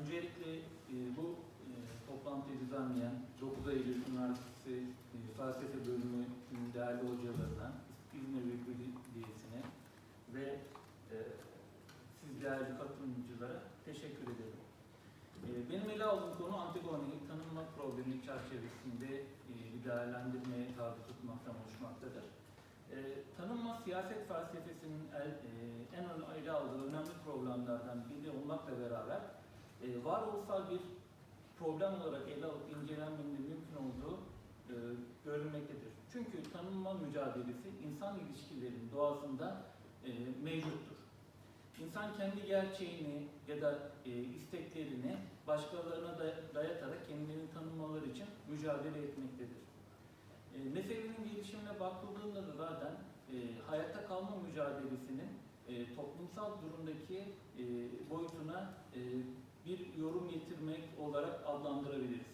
Öncelikle e, bu e, toplantıyı düzenleyen 9 Eylül Üniversitesi e, Felsefe Bölümü'nün değerli hocalarına, İzmir Büyük Belediyesi'ne ve siz değerli katılımcılara teşekkür ederim. Benim ele aldığım konu Antigone'yi tanınma problemi çerçevesinde e, bir değerlendirmeye tabi tutmaktan oluşmaktadır. E, tanınma siyaset felsefesinin el, e, en ön- ele aldığı önemli problemlerden biri olmakla beraber e, varoluşsal bir problem olarak ele alıp incelenmenin mümkün olduğu e, görülmektedir. Çünkü tanınma mücadelesi insan ilişkilerinin doğasında e, mevcuttur. İnsan kendi gerçeğini ya da e, isteklerini başkalarına da- dayatarak kendilerini tanınmaları için mücadele etmektedir. E, meselenin gelişimine bakıldığında da zaten e, hayatta kalma mücadelesinin e, toplumsal durumdaki e, boyutuna e, bir yorum getirmek olarak adlandırabiliriz.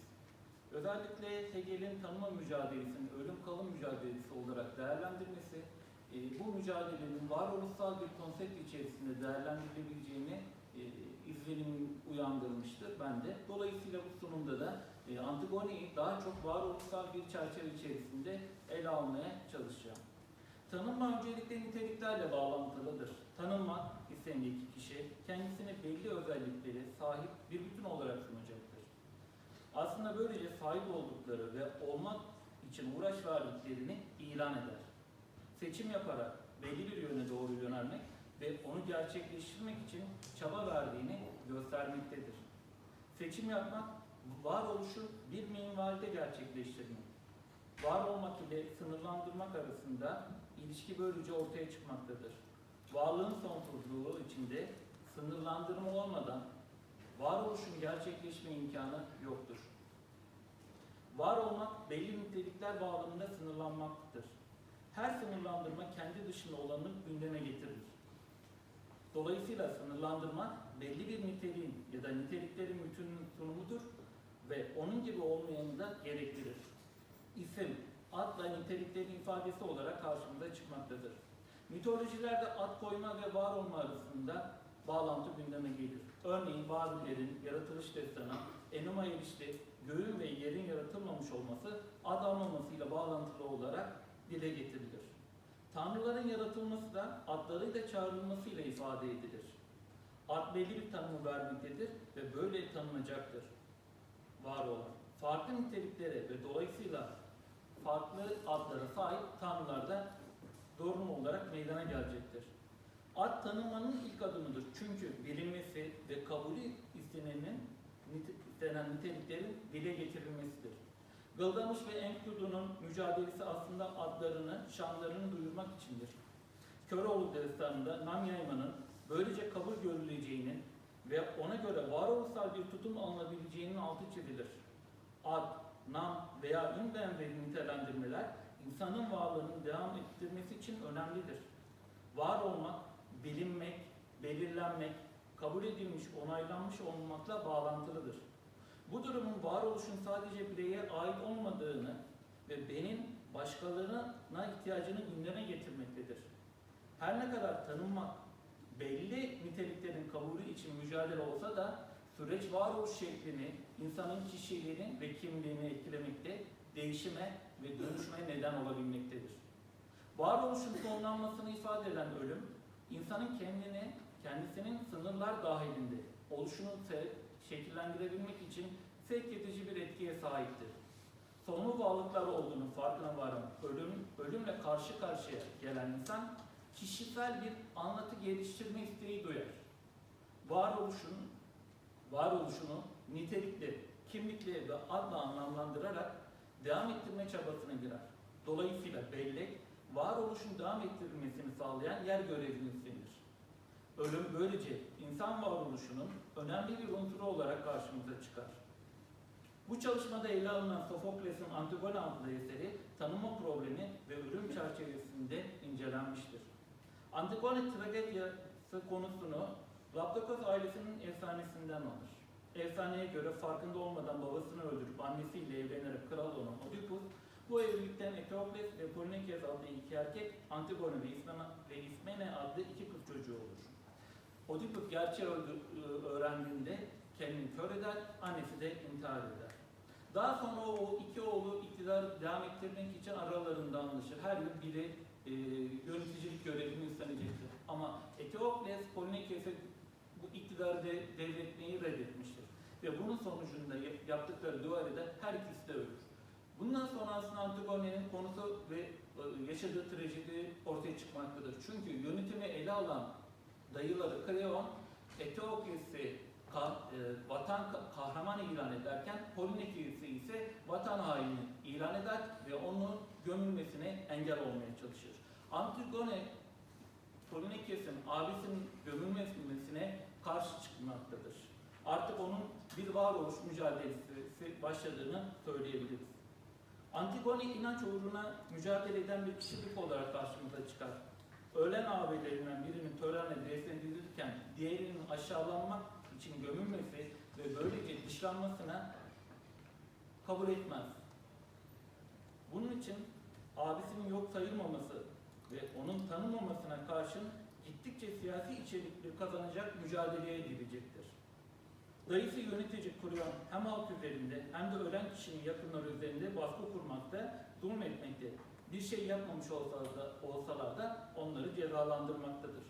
Özellikle Hegel'in tanıma mücadelesini ölüm kalım mücadelesi olarak değerlendirmesi, e, bu mücadelenin varoluşsal bir konsept içerisinde değerlendirilebileceğini e, izlenim uyandırmıştır bende. Dolayısıyla bu sunumda da e, Antigone'yi daha çok varoluşsal bir çerçeve içerisinde ele almaya çalışacağım. Tanınma öncelikle niteliklerle bağlantılıdır. Tanınmak isteyen iki kişi kendisine belli özelliklere sahip bir bütün olarak sunacaktır. Aslında böylece sahip oldukları ve olmak için uğraş verdiklerini ilan eder. Seçim yaparak belli bir yöne doğru yönelmek ve onu gerçekleştirmek için çaba verdiğini göstermektedir. Seçim yapmak, varoluşu bir minvalde gerçekleştirmek. Var olmak ile sınırlandırmak arasında ilişki böylece ortaya çıkmaktadır. Varlığın sonsuzluğu içinde sınırlandırma olmadan varoluşun gerçekleşme imkanı yoktur. Var olmak belli nitelikler bağlamında sınırlanmaktadır. Her sınırlandırma kendi dışında olanı gündeme getirir. Dolayısıyla sınırlandırma belli bir niteliğin ya da niteliklerin bütününün sunumudur ve onun gibi olmayanı da gerektirir. İsim, adla niteliklerin ifadesi olarak karşımıza çıkmaktadır. Mitolojilerde ad koyma ve var olma arasında bağlantı gündeme gelir. Örneğin Babil'lerin yaratılış destanı, Enuma Erişte, göğün ve yerin yaratılmamış olması ad almamasıyla bağlantılı olarak dile getirilir. Tanrıların yaratılması da adlarıyla çağrılmasıyla ifade edilir. Ad belli bir tanımı vermektedir ve böyle tanınacaktır. Var olan. Farklı niteliklere ve dolayısıyla farklı adlara sahip tanrılar da olarak meydana gelecektir. Ad tanımanın ilk adımıdır. Çünkü bilinmesi ve kabulü istenenin istenen niteliklerin dile getirilmesidir. Gılgamış ve Enkidu'nun mücadelesi aslında adlarını, şanlarını duyurmak içindir. Köroğlu destanında Namyayma'nın böylece kabul görüleceğinin ve ona göre varoluşsal bir tutum alınabileceğinin altı çizilir. Ad, nam veya ün benzeri nitelendirmeler insanın varlığının devam ettirmesi için önemlidir. Var olmak, bilinmek, belirlenmek, kabul edilmiş, onaylanmış olmakla bağlantılıdır. Bu durumun varoluşun sadece bireye ait olmadığını ve benim başkalarına ihtiyacını gündeme getirmektedir. Her ne kadar tanınmak belli niteliklerin kabulü için mücadele olsa da süreç varoluş şeklini, insanın kişiliğini ve kimliğini etkilemekte, değişime ve dönüşme neden olabilmektedir. Varoluşun sonlanmasını ifade eden ölüm, insanın kendini, kendisinin sınırlar dahilinde oluşunu şekillendirebilmek için sevk edici bir etkiye sahiptir. Sonlu varlıklar olduğunu farkına varan ölüm, ölümle karşı karşıya gelen insan kişisel bir anlatı geliştirme isteği duyar. Varoluşun, varoluşunu nitelikli, kimlikli ve adla anlamlandırarak devam ettirme çabasına girer. Dolayısıyla bellek, varoluşun devam ettirilmesini sağlayan yer görevini üstlenir. Ölüm böylece insan varoluşunun önemli bir unsuru olarak karşımıza çıkar. Bu çalışmada ele alınan Sofokles'in Antigone adlı eseri tanıma problemi ve ölüm çerçevesinde incelenmiştir. Antigone tragediyası konusunu Laptakos ailesinin efsanesinden alır. Efsaneye göre farkında olmadan babasını öldürüp annesiyle evlenerek kral olan Oedipus, bu evlilikten Eteokles ve Polinices adlı iki erkek, Antigone ve İsmene, ve İsmene adlı iki kız çocuğu olur. Oedipus gerçeği öldü- öğrendiğinde kendini kör eder, annesi de intihar eder. Daha sonra o iki oğlu iktidarı devam ettirmek için aralarında anlaşır. Her yıl biri e, yöneticilik görevini üstlenecektir. Ama Eteokles Polinekes'e iktidarı de, devretmeyi reddetmiştir. Ve bunun sonucunda ya- yaptıkları duvarda her ikisi de ölür. Bundan sonra aslında Antigone'nin konusu ve e, yaşadığı trajedi ortaya çıkmaktadır. Çünkü yönetimi ele alan dayıları Kreon, Eteokles'i e, vatan ka- kahraman ilan ederken Polinekes'i ise vatan haini ilan eder ve onun gömülmesine engel olmaya çalışır. Antigone Polinekes'in abisinin gömülmesine karşı çıkmaktadır. Artık onun bir varoluş mücadelesi başladığını söyleyebiliriz. Antigone inanç uğruna mücadele eden bir kişilik olarak karşımıza çıkar. Ölen ağabeylerinden birinin törenle defnedilirken diğerinin aşağılanmak için gömülmesi ve böylece dışlanmasına kabul etmez. Bunun için abisinin yok sayılmaması ve onun tanınmamasına karşın gittikçe siyasi içerikli kazanacak mücadeleye girecektir. Dayısı yönetici kuruyan hem halk üzerinde hem de ölen kişinin yakınları üzerinde baskı kurmakta, zulmetmekte. Bir şey yapmamış olsalar da, olsalar da onları cezalandırmaktadır.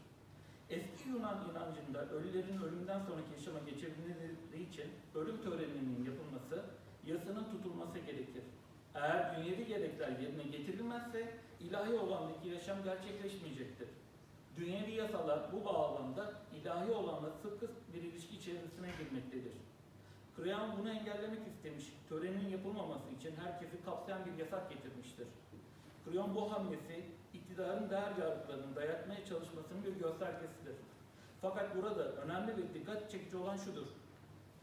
Eski Yunan inancında ölülerin ölümden sonraki yaşama geçebilmeleri için ölüm töreninin yapılması, yasanın tutulması gerekir. Eğer dünyevi gerekler yerine getirilmezse ilahi olandaki yaşam gerçekleşmeyecektir. Dünyevi yasalar bu bağlamda ilahi olanla sıkı bir ilişki içerisine girmektedir. Kreon bunu engellemek istemiş, törenin yapılmaması için herkesi kapsayan bir yasak getirmiştir. Kreon bu hamlesi iktidarın değer yargılarını dayatmaya çalışmasının bir göstergesidir. Fakat burada önemli ve dikkat çekici olan şudur.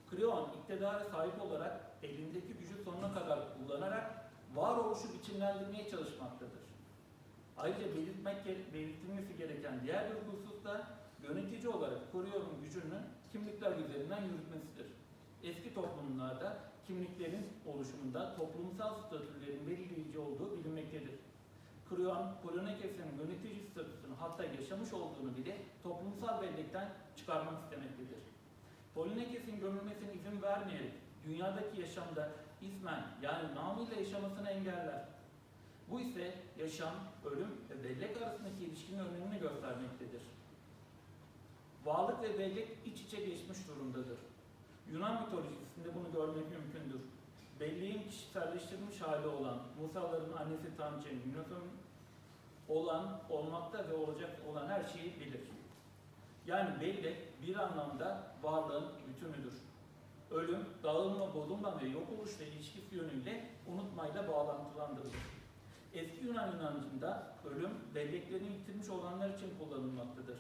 Kreon iktidara sahip olarak elindeki gücü sonuna kadar kullanarak varoluşu biçimlendirmeye çalışmaktadır. Ayrıca belirtmek, belirtilmesi gereken diğer bir husus da yönetici olarak Kreon'un gücünü kimlikler üzerinden yürütmesidir. Eski toplumlarda kimliklerin oluşumunda toplumsal statülerin belirleyici olduğu bilinmektedir. Kreon, Polonekes'in yönetici statüsünü hatta yaşamış olduğunu bile toplumsal bellekten çıkarmak istemektedir. Polonekes'in gömülmesine izin vermeyerek dünyadaki yaşamda ismen yani namıyla yaşamasını engeller. Bu ise yaşam, ölüm ve bellek arasındaki ilişkinin önemini göstermektedir. Varlık ve bellek iç içe geçmiş durumdadır. Yunan mitolojisinde bunu görmek mümkündür. Belleğin kişiselleştirilmiş hali olan Musaların annesi Tanrıça Yunus'un olan, olmakta ve olacak olan her şeyi bilir. Yani bellek bir anlamda varlığın bütünüdür. Ölüm, dağılma, bozulma ve yok oluşla ilişkisi yönüyle unutmayla bağlantılandırılır. Eski Yunan inancında ölüm, belleklerini yitirmiş olanlar için kullanılmaktadır.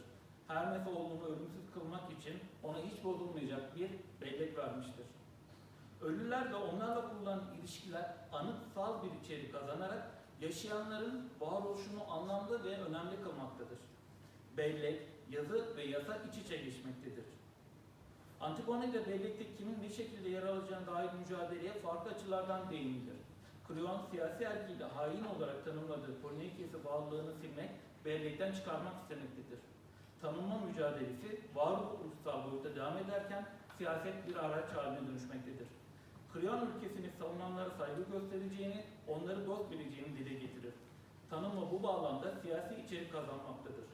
Hermes oğlunu ölümsüz kılmak için ona hiç bozulmayacak bir bellek vermiştir. Ölüler de onlarla kurulan ilişkiler anıtsal bir içerik kazanarak yaşayanların varoluşunu anlamlı ve önemli kılmaktadır. Bellek, yazı ve yasa iç içe geçmektedir. Antigone ile bellekte kimin ne şekilde yer alacağına dair mücadeleye farklı açılardan değinilir. Kreon siyasi erkiyle hain olarak tanımladığı Polonekes'i bağlılığını silmek, bellekten çıkarmak istemektedir. Tanınma mücadelesi varoluşsal boyutta devam ederken siyaset bir araç haline dönüşmektedir. Kreon ülkesini savunanlara saygı göstereceğini, onları dost bileceğini dile getirir. Tanınma bu bağlamda siyasi içerik kazanmaktadır.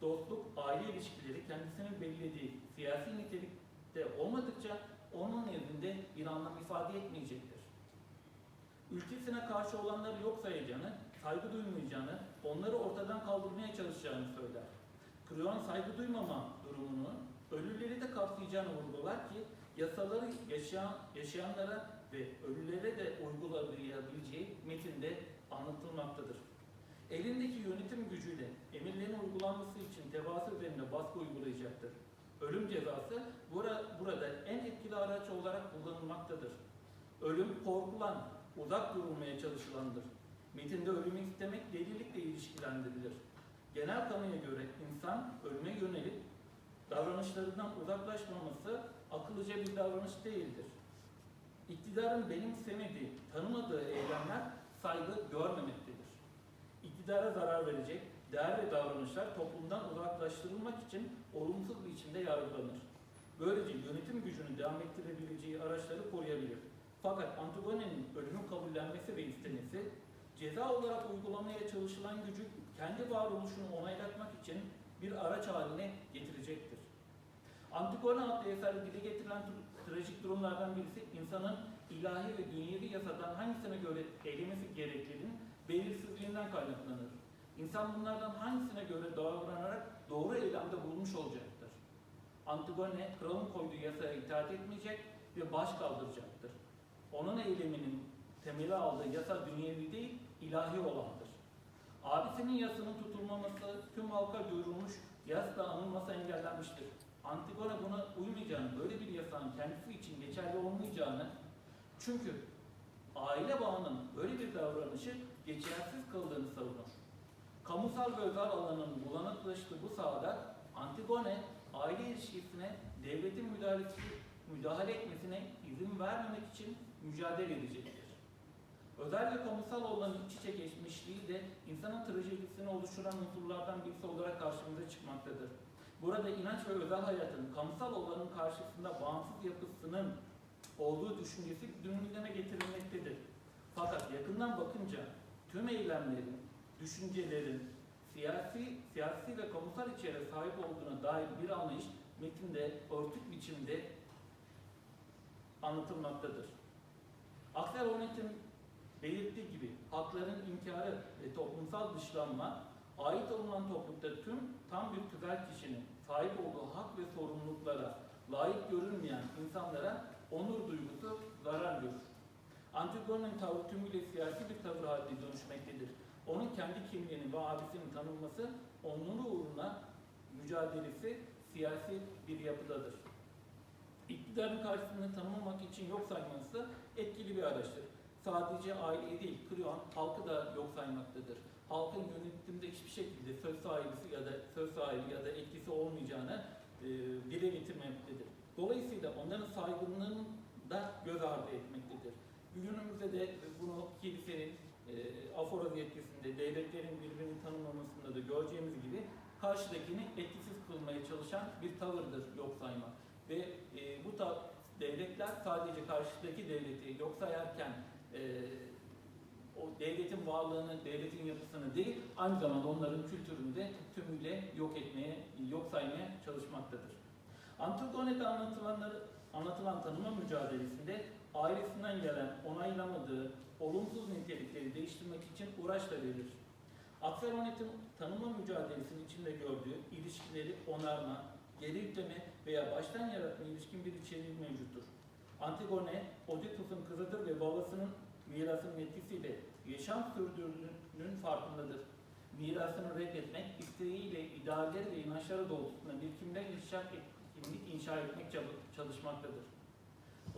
Dostluk, aile ilişkileri kendisinin belirlediği siyasi nitelikte olmadıkça onun nezdinde bir anlam ifade etmeyecektir. Ülkesine karşı olanları yok sayacağını, saygı duymayacağını, onları ortadan kaldırmaya çalışacağını söyler. Kreon saygı duymama durumunu ölüleri de kapsayacağını vurgular ki yasaları yaşayan, yaşayanlara ve ölülere de uygulayabileceği metinde anlatılmaktadır. Elindeki yönetim gücüyle emirlerin uygulanması için tebaası üzerinde baskı uygulayacaktır. Ölüm cezası bura, burada en etkili araç olarak kullanılmaktadır. Ölüm korkulan, uzak durulmaya çalışılandır. Metinde ölümü istemek delilikle ilişkilendirilir. Genel kanıya göre insan ölüme yönelik davranışlarından uzaklaşmaması akıllıca bir davranış değildir. İktidarın benimsemediği, tanımadığı eylemler saygı görmemektedir. İktidara zarar verecek değer ve davranışlar toplumdan uzaklaştırılmak için olumsuz biçimde yargılanır. Böylece yönetim gücünü devam ettirebileceği araçları koruyabilir. Fakat Antigone'nin ölümün kabullenmesi ve istemesi, ceza olarak uygulamaya çalışılan gücü kendi varoluşunu onaylatmak için bir araç haline getirecektir. Antigone adlı eserde dile getirilen tra- trajik durumlardan birisi insanın ilahi ve dünyevi yasadan hangisine göre eylemesi gerektiğinin belirsizliğinden kaynaklanır. İnsan bunlardan hangisine göre davranarak doğru eylemde bulmuş olacaktır. Antigone kralın koyduğu yasaya itaat etmeyecek ve baş kaldıracaktır. Onun eyleminin temeli aldığı yasa dünyevi değil, ilahi olandır. Abisinin yasının tutulmaması tüm halka duyurulmuş, yas da anılması engellenmiştir. Antigone buna uymayacağını, böyle bir yasanın kendisi için geçerli olmayacağını, çünkü aile bağının böyle bir davranışı geçersiz kıldığını savunur. Kamusal ve özel alanın bulanıklaştığı bu sahada Antigone aile ilişkisine devletin müdahalesi, müdahale etmesine izin vermemek için mücadele edecektir. Özel ve kamusal olanın iç içe geçmişliği de insanın trajedisini oluşturan unsurlardan birisi olarak karşımıza çıkmaktadır. Burada inanç ve özel hayatın kamusal olanın karşısında bağımsız yapısının olduğu düşüncesi gündeme getirilmektedir. Fakat yakından bakınca tüm eylemlerin, düşüncelerin siyasi, siyasi ve kamusal içeriğe sahip olduğuna dair bir anlayış metinde örtük biçimde anlatılmaktadır. Hornet'in belirttiği gibi hakların inkarı ve toplumsal dışlanma ait olunan toplulukta tüm tam bir tüzel kişinin sahip olduğu hak ve sorumluluklara layık görülmeyen insanlara onur duygusu zarar görür. Antigone'nin tavrı tümüyle siyasi bir tavır haline dönüşmektedir. Onun kendi kimliğini ve abisinin tanınması, onuru uğruna mücadelesi siyasi bir yapıdadır. İktidarın karşısında tanımamak için yok sayması etkili bir araçtır. Sadece aileyi değil, Kriyon halkı da yok saymaktadır. Halkın yönetimde hiçbir şekilde söz sahibi ya da söz sahibi ya da etkisi olmayacağını e, dile getirmektedir. Dolayısıyla onların saygınlığını da göz ardı etmektedir. Günümüzde de bunu kilisenin e, aforoz yetkisinde, devletlerin birbirini tanımlamasında da göreceğimiz gibi karşıdakini etkisiz kılmaya çalışan bir tavırdır yok saymak. Ve e, bu devletler sadece karşıdaki devleti yok sayarken e, o devletin varlığını, devletin yapısını değil, aynı zamanda onların kültürünü de tümüyle yok etmeye, yok saymaya çalışmaktadır. Antigone'de anlatılanları, anlatılan tanıma mücadelesinde ailesinden gelen onaylamadığı olumsuz nitelikleri değiştirmek için uğraş da verir. Akselonet'in tanıma mücadelesinin içinde gördüğü ilişkileri onarma, geri yükleme veya baştan yaratma ilişkin bir içeriği mevcuttur. Antigone, Oedipus'un kızıdır ve babasının mirasının etkisiyle yaşam sürdürdüğünün farkındadır. Mirasını reddetmek, isteğiyle, idealleri ve inançları doğrultusunda bir kimlik inşa, kimlik inşa etmek çalışmaktadır.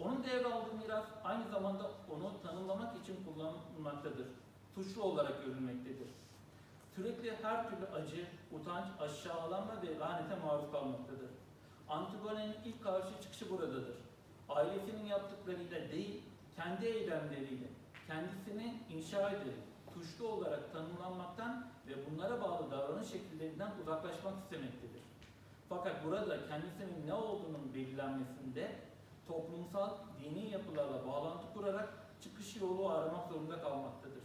Onun devraldığı miras aynı zamanda onu tanımlamak için kullanılmaktadır. Suçlu olarak görülmektedir. Sürekli her türlü acı, utanç, aşağılanma ve lanete maruz kalmaktadır. Antigone'nin ilk karşı çıkışı buradadır. Ailesinin yaptıklarıyla değil, kendi eylemleriyle, kendisini inşa ederek, suçlu olarak tanımlanmaktan ve bunlara bağlı davranış şekillerinden uzaklaşmak istemektedir. Fakat burada kendisinin ne olduğunun belirlenmesinde toplumsal, dini yapılarla bağlantı kurarak çıkış yolu aramak zorunda kalmaktadır.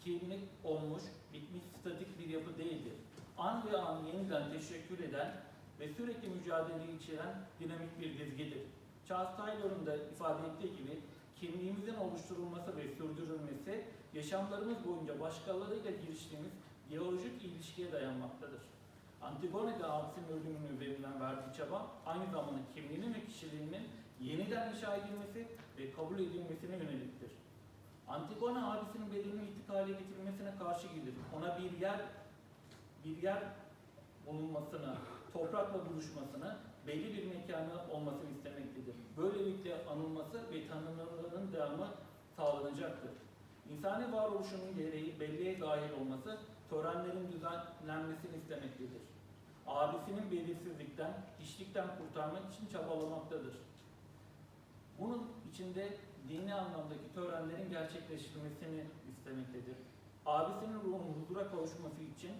Kimlik olmuş, bitmiş statik bir yapı değildir. An ve an yeniden teşekkür eden ve sürekli mücadeleyi içeren dinamik bir dizgidir. Charles Taylor'un da ifade ettiği gibi kimliğimizin oluşturulması ve sürdürülmesi yaşamlarımız boyunca başkalarıyla giriştiğimiz biyolojik ilişkiye dayanmaktadır. Antigone'de abisinin ölümünü verilen verdiği çaba aynı zamanda kimliğinin ve kişiliğinin yeniden inşa edilmesi ve kabul edilmesine yöneliktir. Antigone abisinin bedenini itikale getirilmesine karşı gelir. Ona bir yer bir yer bulunmasını, toprakla buluşmasını, belli bir mekanı olmasını istemektedir. Böylelikle anılması ve tanımlarının devamı sağlanacaktır. İnsani varoluşunun gereği belleğe dahil olması, törenlerin düzenlenmesini istemektedir. Abisinin belirsizlikten, hiçlikten kurtarmak için çabalamaktadır. Bunun içinde dini anlamdaki törenlerin gerçekleştirilmesini istemektedir. Abisinin ruhunun huzura kavuşması için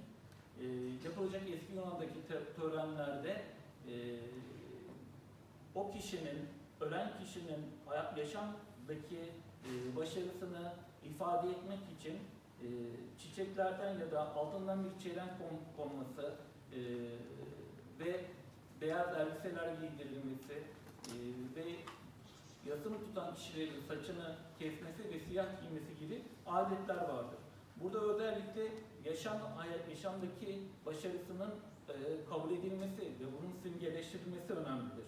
e, yapılacak eski Yunan'daki törenlerde e, o kişinin, ölen kişinin hayat, yaşamdaki e, başarısını ifade etmek için e, çiçeklerden ya da altından bir çelenk kon- konması e, ve beyaz elbiseler giydirilmesi e, ve yasını tutan kişilerin saçını kesmesi ve siyah giymesi gibi adetler vardır. Burada özellikle yaşam yaşamdaki başarısının kabul edilmesi ve bunun simgeleştirilmesi önemlidir.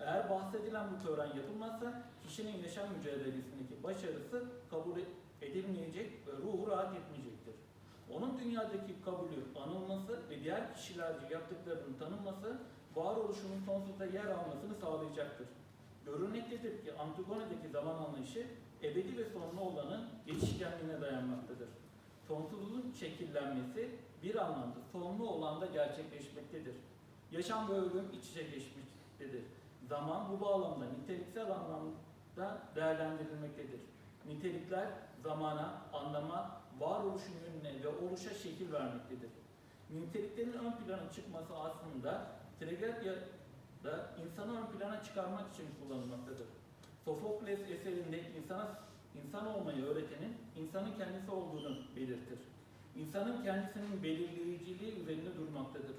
Eğer bahsedilen bu tören yapılmazsa kişinin yaşam mücadelesindeki başarısı kabul edilmeyecek ve ruhu rahat etmeyecektir. Onun dünyadaki kabulü anılması ve diğer kişilerce yaptıklarının tanınması varoluşunun sonsuzda yer almasını sağlayacaktır. Görünmektedir ki Antigone'deki zaman anlayışı ebedi ve sonlu olanın değişkenliğine dayanmaktadır. Sonsuzluğun şekillenmesi bir anlamda sonlu olanda gerçekleşmektedir. Yaşam ve ölüm iç içe geçmiştedir. Zaman bu bağlamda niteliksel anlamda değerlendirilmektedir. Nitelikler zamana, anlama, varoluşun yönüne ve oluşa şekil vermektedir. Niteliklerin ön plana çıkması aslında tragediyada insanı ön plana çıkarmak için kullanılmaktadır. Sofokles eserinde insana insan olmayı öğretenin insanın kendisi olduğunu belirtir. İnsanın kendisinin belirleyiciliği üzerinde durmaktadır.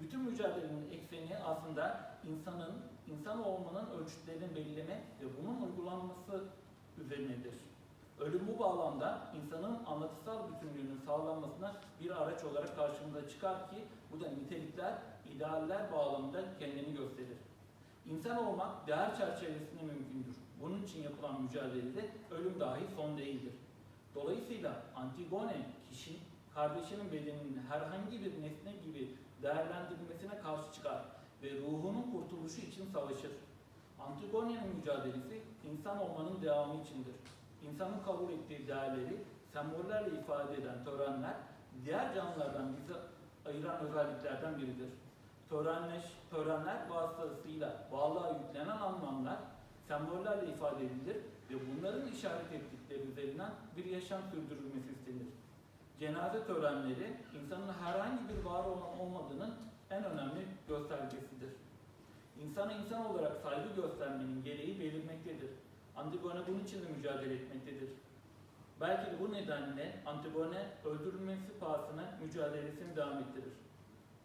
Bütün mücadelenin ekseni aslında insanın, insan olmanın ölçütlerini belirleme ve bunun uygulanması üzerinedir. Ölüm bu bağlamda insanın anlatısal bütünlüğünün sağlanmasına bir araç olarak karşımıza çıkar ki bu da nitelikler, idealler bağlamında kendini gösterir. İnsan olmak değer çerçevesinde mümkündür. Bunun için yapılan mücadelede ölüm dahi son değildir. Dolayısıyla Antigone kişi kardeşinin bedeninin herhangi bir nesne gibi değerlendirilmesine karşı çıkar ve ruhunun kurtuluşu için savaşır. Antigone'nin mücadelesi insan olmanın devamı içindir. İnsanın kabul ettiği değerleri sembollerle ifade eden törenler diğer canlılardan bizi ayıran özelliklerden biridir. Törenleş, törenler vasıtasıyla bağlığa yüklenen anlamlar sembollerle ifade edilir ve bunların işaret ettikleri üzerinden bir yaşam sürdürülmesi istenir. Cenaze törenleri insanın herhangi bir var olan olmadığının en önemli göstergesidir. İnsana insan olarak saygı göstermenin gereği belirmektedir. Antigone bunun için de mücadele etmektedir. Belki de bu nedenle Antigone öldürülmesi pahasına mücadelesini devam ettirir.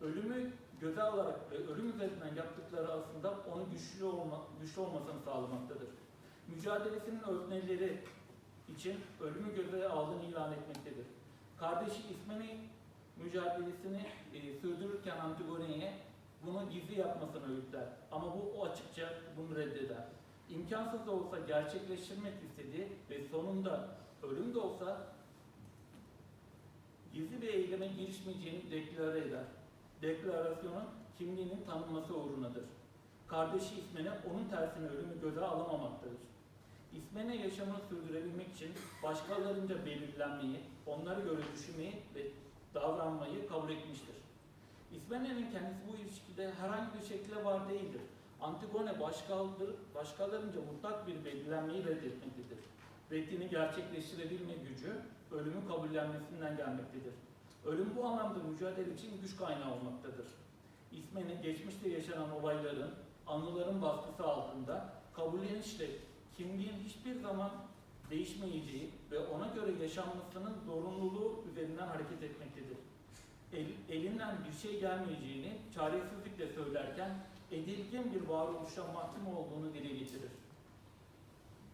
Ölümü göze alarak ve ölüm üzerinden yaptıkları aslında onu güçlü, olma, güçlü olmasını sağlamaktadır. Mücadelesinin özneleri için ölümü göze aldığını ilan etmektedir. Kardeşi İsmeni mücadelesini e, sürdürürken Antigone'ye bunu gizli yapmasını öğütler. Ama bu o açıkça bunu reddeder. İmkansız da olsa gerçekleştirmek istediği ve sonunda ölüm de olsa gizli bir eyleme girişmeyeceğini deklare eder. Deklarasyonun kimliğinin tanınması uğrunadır. Kardeşi İsmen'e onun tersine ölümü göze alamamaktadır. İsmen'e yaşamını sürdürebilmek için başkalarınca belirlenmeyi, onlara göre düşünmeyi ve davranmayı kabul etmiştir. İsmen'in kendisi bu ilişkide herhangi bir şekilde var değildir. Antigone başkaları, başkalarınca mutlak bir belirlenmeyi reddetmektedir. Reddini gerçekleştirebilme gücü ölümü kabullenmesinden gelmektedir. Ölüm bu anlamda mücadele için güç kaynağı olmaktadır. İsmen'in geçmişte yaşanan olayların, anıların baskısı altında kabullenişle kimliğin hiçbir zaman değişmeyeceği ve ona göre yaşanmasının zorunluluğu üzerinden hareket etmektedir. El, elinden bir şey gelmeyeceğini çaresizlikle söylerken edilgen bir varoluşa mahkum olduğunu dile getirir.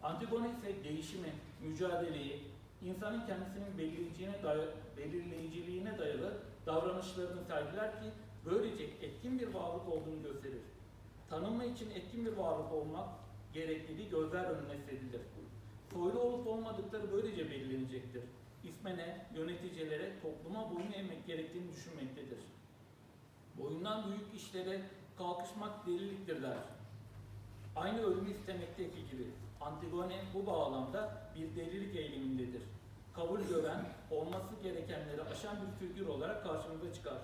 Antigone ise değişimi, mücadeleyi, insanın kendisinin belirleyiciliğine, day- belirleyiciliğine dayalı davranışlarını sergiler ki böylece etkin bir varlık olduğunu gösterir. Tanınma için etkin bir varlık olmak gerekliliği gözler önüne serilir. Soylu olup olmadıkları böylece belirlenecektir. İsmene, yöneticilere, topluma boyun eğmek gerektiğini düşünmektedir. Boyundan büyük işlere kalkışmak deliliktirler. Aynı ölümü istemekteki gibi Antigone bu bağlamda bir delilik. Kabul gören, olması gerekenleri aşan bir figür olarak karşımıza çıkar.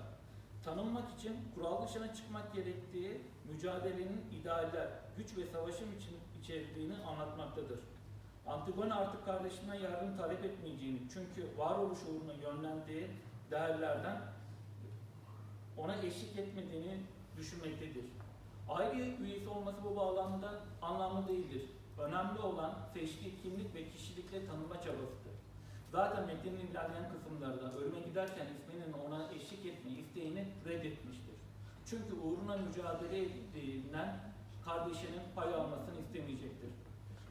Tanınmak için kural dışına çıkmak gerektiği mücadelenin idealler, güç ve savaşım için içerdiğini anlatmaktadır. Antigone artık kardeşinden yardım talep etmeyeceğini çünkü varoluş uğruna yönlendiği değerlerden ona eşlik etmediğini düşünmektedir. Aile üyesi olması bu bağlamda anlamlı değildir. Önemli olan seçtiği kimlik ve kişilikle tanınma çabasıdır. Zaten metnin ilerleyen kısımlarda ölüme giderken isminin ona eşlik etme isteğini reddetmiştir. Çünkü uğruna mücadele edilen kardeşinin pay almasını istemeyecektir.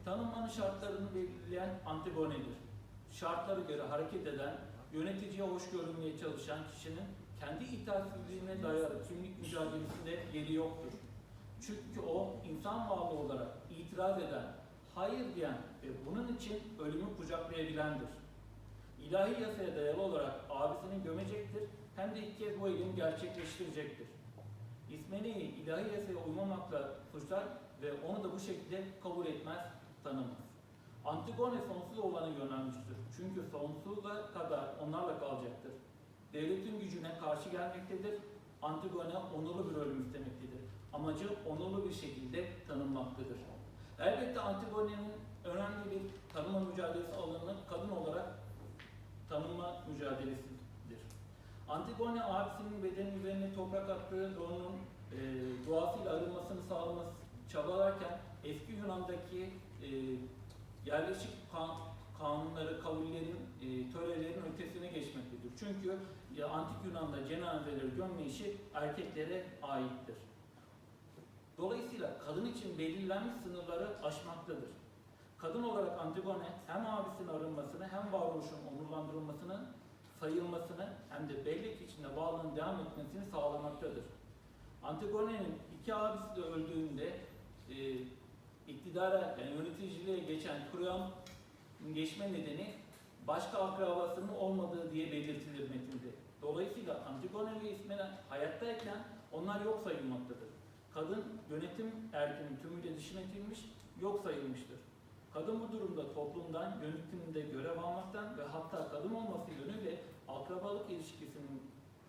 Tanınmanın şartlarını belirleyen Antigone'dir. Şartlara göre hareket eden, yöneticiye hoş görünmeye çalışan kişinin kendi itaatsizliğine dayalı kimlik mücadelesinde yeri yoktur. Çünkü o insan varlığı olarak itiraz eden, hayır diyen ve bunun için ölümü kucaklayabilendir. İlahi yasaya dayalı olarak abisini gömecektir, hem de ilk kez bu eylemi gerçekleştirecektir. İsmeni'yi ilahi yasaya uymamakla suçlar ve onu da bu şekilde kabul etmez, tanımaz. Antigone sonsuz olana yönelmiştir. Çünkü sonsuza kadar onlarla kalacaktır. Devletin gücüne karşı gelmektedir. Antigone onurlu bir ölüm istemektedir. Amacı onurlu bir şekilde tanınmaktadır. Elbette Antigone'nin önemli bir tanıma mücadelesi alanı kadın olarak tanınma mücadelesidir. Antigone abisinin bedeni üzerine toprak attığı ve onun e, duasıyla arınmasını sağlaması çabalarken eski Yunan'daki e, yerleşik kan- kanunları, kavullerin, e, törelerin ötesine geçmektedir. Çünkü ya, antik Yunan'da cenazeleri gömme işi erkeklere aittir. Dolayısıyla kadın için belirlenmiş sınırları aşmaktadır. Kadın olarak Antigone hem abisinin arınmasını hem varoluşun onurlandırılmasını, sayılmasını hem de bellek içinde bağlılığın devam etmesini sağlamaktadır. Antigone'nin iki abisi de öldüğünde e, iktidara yani yöneticiliğe geçen Priam geçme nedeni başka akrabasının olmadığı diye belirtilir metinde. Dolayısıyla Antigone ve İsmena hayattayken onlar yok sayılmaktadır. Kadın yönetim erkinin tümüyle dışına yok sayılmıştır. Kadın bu durumda toplumdan yönetimde görev almaktan ve hatta kadın olması yönüyle akrabalık ilişkisinin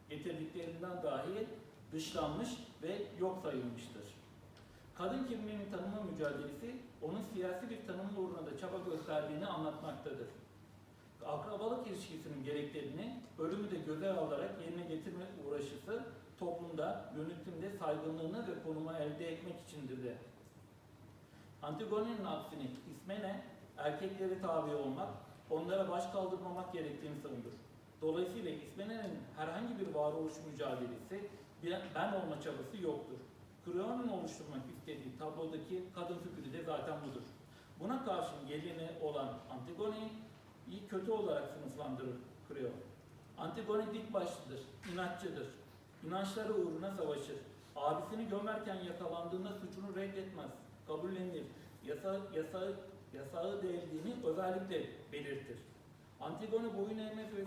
getirdiklerinden dahi dışlanmış ve yok sayılmıştır. Kadın kimliğinin tanıma mücadelesi onun siyasi bir tanım uğruna da çaba gösterdiğini anlatmaktadır. Akrabalık ilişkisinin gereklerini ölümü de göze alarak yerine getirme uğraşısı toplumda, yönetimde saygınlığını ve konumu elde etmek içindir de. Antigone'nin aksine İsmene erkeklere tabi olmak, onlara baş kaldırmamak gerektiğini savunur. Dolayısıyla İsmene'nin herhangi bir varoluş mücadelesi, ben olma çabası yoktur. Creon'un oluşturmak istediği tablodaki kadın figürü de zaten budur. Buna karşın gelini olan Antigone'yi kötü olarak sınıflandırır Creon. Antigone dik başlıdır, inatçıdır. İnançları uğruna savaşır. Abisini gömerken yakalandığında suçunu reddetmez, kabullenir. Yasa, yasağı, yasağı deldiğini özellikle belirtir. Antigone boyun eğmez ve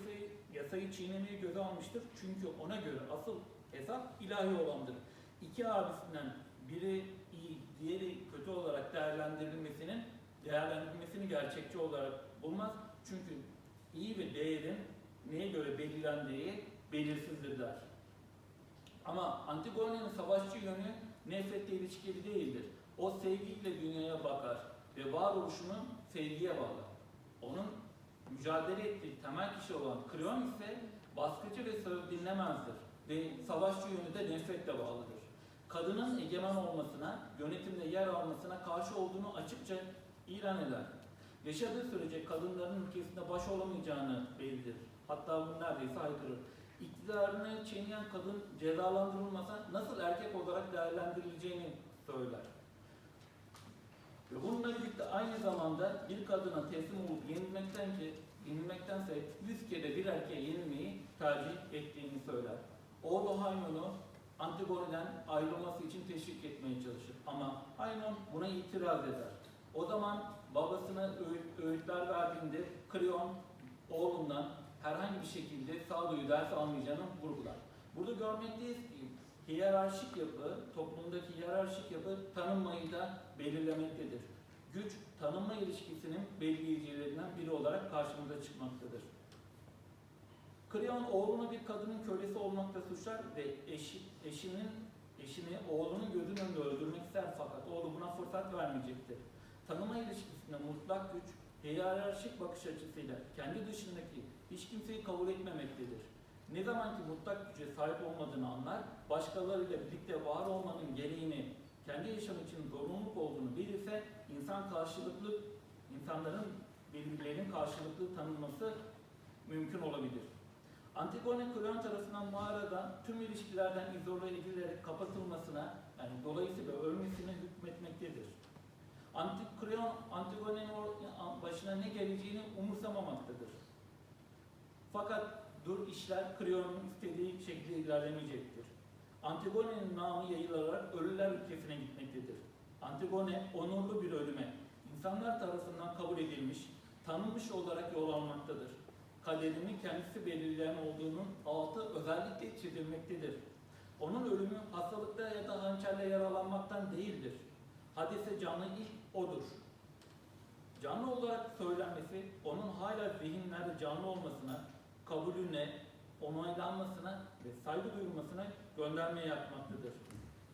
yasayı çiğnemeyi göze almıştır. Çünkü ona göre asıl hesap ilahi olandır. İki abisinden biri iyi, diğeri kötü olarak değerlendirilmesinin değerlendirilmesini gerçekçi olarak bulmaz. Çünkü iyi ve değerin neye göre belirlendiği belirsizdir der. Ama Antigone'nin savaşçı yönü nefretle ilişkili değildir. O sevgiyle dünyaya bakar ve varoluşunu sevgiye bağlar. Onun mücadele ettiği temel kişi olan Kreon ise baskıcı ve söz dinlemezdir ve savaşçı yönü de nefretle bağlıdır. Kadının egemen olmasına, yönetimde yer almasına karşı olduğunu açıkça ilan eder. Yaşadığı sürece kadınların ülkesinde baş olamayacağını belirtir. Hatta bunu neredeyse aykırır. İktidarını çiğneyen kadın cezalandırılmasa nasıl erkek olarak değerlendirileceğini söyler. Ve bununla birlikte aynı zamanda bir kadına teslim olup yenilmektense, yenilmektense yüz kere bir erkeğe yenilmeyi tercih ettiğini söyler. Oğlu Haymon'u Antigone'den ayrılması için teşvik etmeye çalışır. Ama Haynon buna itiraz eder. O zaman babasına öğüt- öğütler verdiğinde Kreon oğlundan herhangi bir şekilde sağduyu ders almayacağını vurgular. Burada görmekteyiz ki hiyerarşik yapı, toplumdaki hiyerarşik yapı tanınmayı da belirlemektedir. Güç, tanınma ilişkisinin belirleyicilerinden biri olarak karşımıza çıkmaktadır. Kreon oğlunu bir kadının kölesi olmakla suçlar ve eşi, eşinin eşini oğlunun gözünün önünde öldürmek ister fakat oğlu buna fırsat vermeyecektir. Tanıma ilişkisinde mutlak güç, hiyerarşik bakış açısıyla kendi dışındaki hiç kimseyi kabul etmemektedir. Ne zaman ki mutlak güce sahip olmadığını anlar, başkalarıyla birlikte var olmanın gereğini kendi yaşam için zorunluluk olduğunu bilirse insan karşılıklı insanların birbirlerinin karşılıklı tanınması mümkün olabilir. Antigone Kleon tarafından mağaradan tüm ilişkilerden izole edilerek kapatılmasına yani dolayısıyla ölmesine hükmetmektedir. Antik Kleon Antigone'nin başına ne geleceğini umursamamaktadır. Fakat dur işler Kleon'un istediği şekilde ilerlemeyecektir. Antigone'nin namı yayılarak ölüler ülkesine gitmektedir. Antigone onurlu bir ölüme, insanlar tarafından kabul edilmiş, tanınmış olarak yol almaktadır. Kaderini kendisi belirleyen olduğunun altı özellikle çizilmektedir. Onun ölümü hastalıkta ya da hançerle yaralanmaktan değildir. Hadise canlı ilk odur. Canlı olarak söylenmesi, onun hala zihinlerde canlı olmasına, kabulüne, onaylanmasına ve saygı duyulmasına gönderme yapmaktadır.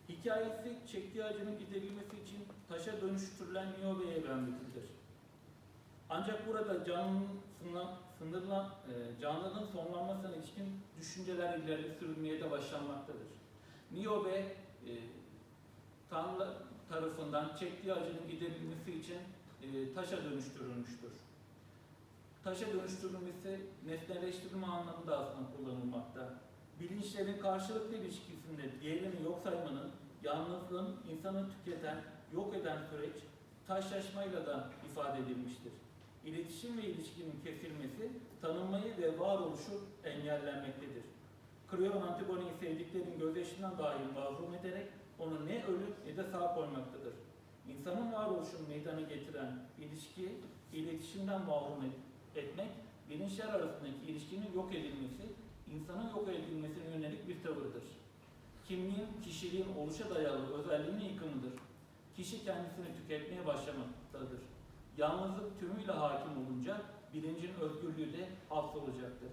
Hikayesi çektiği acının giderilmesi için taşa dönüştürülen Niobe'ye benzetildir. Ancak burada canlının sınırlan, e, canlının sonlanmasına ilişkin düşünceler ileri sürülmeye de başlanmaktadır. Niobe e, Tanrı tarafından çektiği acının giderilmesi için e, taşa dönüştürülmüştür. Taşa dönüştürülmesi nesneleştirme anlamında aslında kullanılmakta. Bilinçlerin karşılıklı ilişkisinde diğerini yok saymanın, yalnızlığın insanı tüketen, yok eden süreç taşlaşmayla da ifade edilmiştir. İletişim ve ilişkinin kesilmesi, tanınmayı ve varoluşu engellenmektedir. Kreon Antigone'yi sevdiklerin gözyaşından dahi mahrum ederek onu ne ölü ne de sağ koymaktadır. İnsanın varoluşunu meydana getiren ilişki, iletişimden mahrum et- etmek, bilinçler arasındaki ilişkinin yok edilmesi, insanın yok edilmesine yönelik bir tavırdır. Kimliğin, kişiliğin oluşa dayalı özelliğinin yıkımıdır. Kişi kendisini tüketmeye başlamaktadır. Yalnızlık tümüyle hakim olunca bilincin özgürlüğü de hapsolacaktır.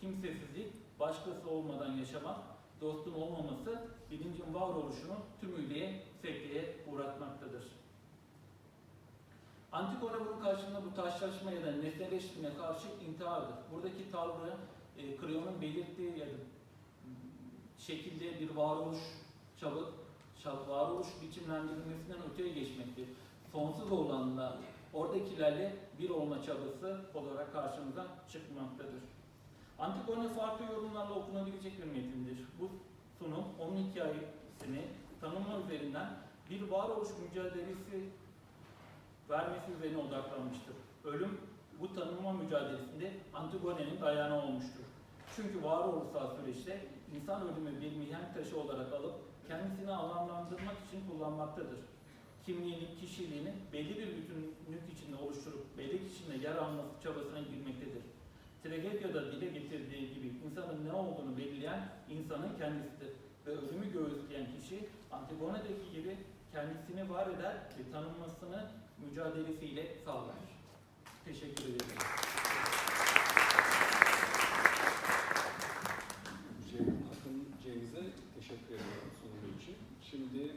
Kimsesizlik, başkası olmadan yaşamak, dostun olmaması bilincin varoluşunu tümüyle sekteye uğratmaktadır. Antigone bunun karşılığında bu taşlaşma ya da nesneleştirmeye karşı intihardır. Buradaki tavrı e, Creon'un belirttiği ya da şekilde bir varoluş çabuk, çab- varoluş biçimlendirilmesinden öteye geçmektir. Sonsuz olanla oradakilerle bir olma çabası olarak karşımıza çıkmaktadır. Antigone farklı yorumlarla okunabilecek bir metindir. Bu sunum onun hikayesini tanımla üzerinden bir varoluş mücadelesi vermesi üzerine odaklanmıştır. Ölüm bu tanınma mücadelesinde Antigone'nin dayanağı olmuştur. Çünkü varoluşsal süreçte insan ölümü bir mihenk taşı olarak alıp kendisini anlamlandırmak için kullanmaktadır. Kimliğini, kişiliğini belli bir bütünlük içinde oluşturup bellek içinde yer alması çabasına girmektedir. Tragedyada dile getirdiği gibi insanın ne olduğunu belirleyen insanın kendisidir. Ve ölümü göğüsleyen kişi Antigone'deki gibi kendisini var eder ve tanınmasını mücadelesiyle sağlar. Teşekkür ederim. Cem Akın Cem'e teşekkür ediyorum sunumu için. Şimdi